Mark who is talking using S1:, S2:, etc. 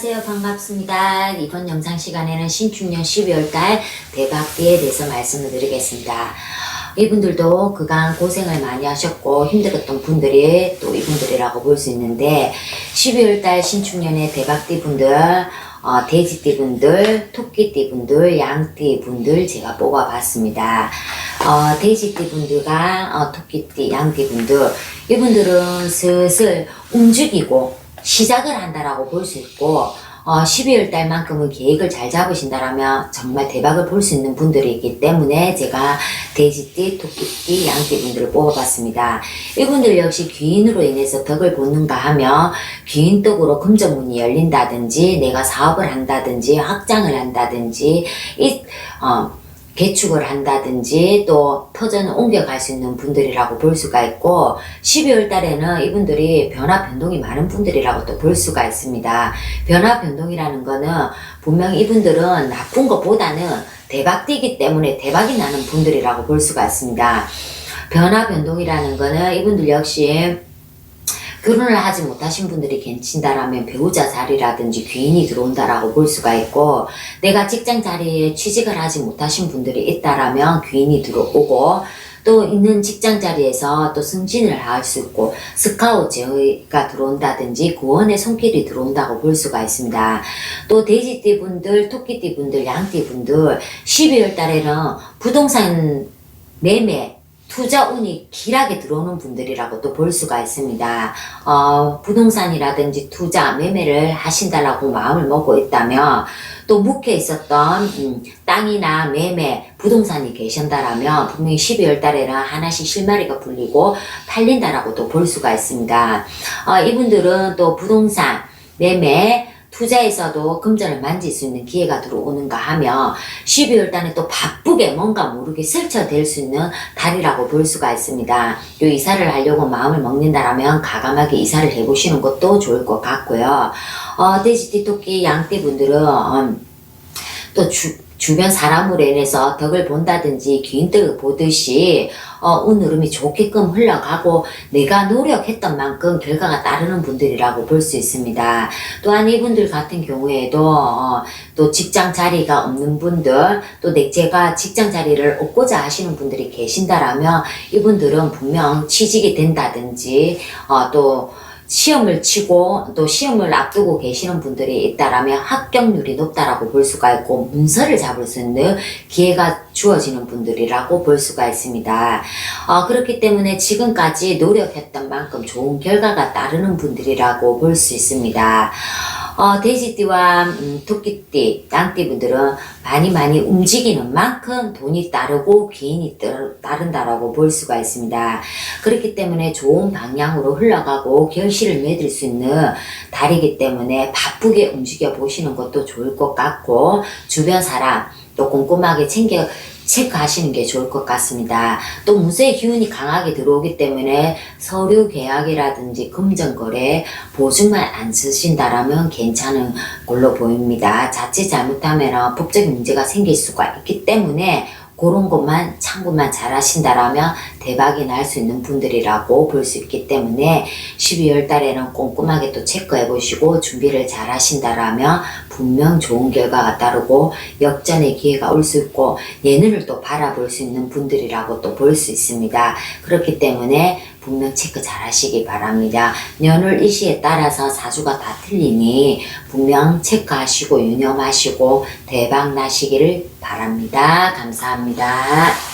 S1: 반갑습니다. 이번 영상 시간에는 신축년 12월달 대박기에 대해서 말씀을 드리겠습니다. 이분들도 그간 고생을 많이 하셨고 힘들었던 분들이 또 이분들이라고 볼 수 있는데 12월달 신축년의 대박띠 분들 어, 돼지띠 분들, 토끼띠 분들, 양띠 분들 제가 뽑아봤습니다. 어, 돼지띠 분들과 어, 토끼띠, 양띠 분들 이분들은 슬슬 움직이고 시작을 한다라고 볼 수 있고 어, 12월 달만큼은 계획을 잘 잡으신다라면 정말 대박을 볼 수 있는 분들이기 때문에 제가 돼지띠, 토끼띠, 양띠 분들을 뽑아봤습니다. 이분들 역시 귀인으로 인해서 덕을 보는가 하면 귀인 덕으로 금전문이 열린다든지 내가 사업을 한다든지 확장을 한다든지 이 어, 개축을 한다든지 또 터전을 옮겨갈 수 있는 분들이라고 볼 수가 있고 12월 달에는 이분들이 변화 변동이 많은 분들이라고 또 볼 수가 있습니다. 변화 변동이라는 거는 분명히 이분들은 나쁜 것보다는 대박되기 때문에 대박이 나는 분들이라고 볼 수가 있습니다. 변화 변동이라는 거는 이분들 역시 결혼을 하지 못하신 분들이 계신다라면 배우자 자리라든지 귀인이 들어온다라고 볼 수가 있고 내가 직장 자리에 취직을 하지 못하신 분들이 있다라면 귀인이 들어오고 또 있는 직장 자리에서 또 승진을 할 수 있고 스카우트 제의가 들어온다든지 구원의 손길이 들어온다고 볼 수가 있습니다. 또 돼지띠 분들, 토끼띠 분들, 양띠 분들 12월 달에는 부동산 매매 투자 운이 길하게 들어오는 분들이라고 또볼 수가 있습니다. 어, 부동산이라든지 투자, 매매를 하신다라고 마음을 먹고 있다면 또 묵혀 있었던 음, 땅이나 매매, 부동산이 계신다라면 분명히 12월 달에는 하나씩 실마리가 풀리고 팔린다라고 또볼 수가 있습니다. 어, 이분들은 또 부동산, 매매, 투자에서도 금전을 만질 수 있는 기회가 들어오는가 하면 12월 달에 또 바쁘게 뭔가 모르게 스쳐댈 수 있는 달이라고 볼 수가 있습니다. 요 이사를 하려고 마음을 먹는다라면 가감하게 이사를 해보시는 것도 좋을 것 같고요. 어, 돼지띠, 토끼, 양띠 분들은 음, 또 주, 주변 사람으로 인해서 덕을 본다든지 귀인덕을 보듯이 어, 운 흐름이 좋게끔 흘러가고 내가 노력했던 만큼 결과가 따르는 분들이라고 볼 수 있습니다. 또한 이분들 같은 경우에도 어, 또 직장 자리가 없는 분들 또 내- 제가 직장 자리를 얻고자 하시는 분들이 계신다라면 이분들은 분명 취직이 된다든지 어, 또 시험을 치고 또 시험을 앞두고 계시는 분들이 있다라면 합격률이 높다라고 볼 수가 있고 문서를 잡을 수 있는 기회가 주어지는 분들이라고 볼 수가 있습니다. 어, 그렇기 때문에 지금까지 노력했던 만큼 좋은 결과가 따르는 분들이라고 볼 수 있습니다. 어, 돼지띠와 음, 토끼띠, 양띠 분들은 많이 많이 움직이는 만큼 돈이 따르고 기인이 따- 따른다라고 볼 수가 있습니다. 그렇기 때문에 좋은 방향으로 흘러가고 결실을 맺을 수 있는 달이기 때문에 바쁘게 움직여 보시는 것도 좋을 것 같고 주변 사람 또 꼼꼼하게 챙겨 체크하시는 게 좋을 것 같습니다. 또 무쇠의 기운이 강하게 들어오기 때문에 서류 계약이라든지 금전거래 보증만 안 쓰신다라면 괜찮은 걸로 보입니다. 자칫 잘못하면 법적인 문제가 생길 수가 있기 때문에 그런 것만 참고만 잘 하신다라면 대박이 날 수 있는 분들이라고 볼 수 있기 때문에 12월 달에는 꼼꼼하게 또 체크해 보시고 준비를 잘 하신다라면 분명 좋은 결과가 따르고 역전의 기회가 올 수 있고 예능을 또 바라볼 수 있는 분들이라고 또 볼 수 있습니다. 그렇기 때문에 분명 체크 잘 하시기 바랍니다. 년월 일시에 따라서 사주가 다 틀리니 분명 체크하시고 유념하시고 대박 나시기를 바랍니다. 감사합니다.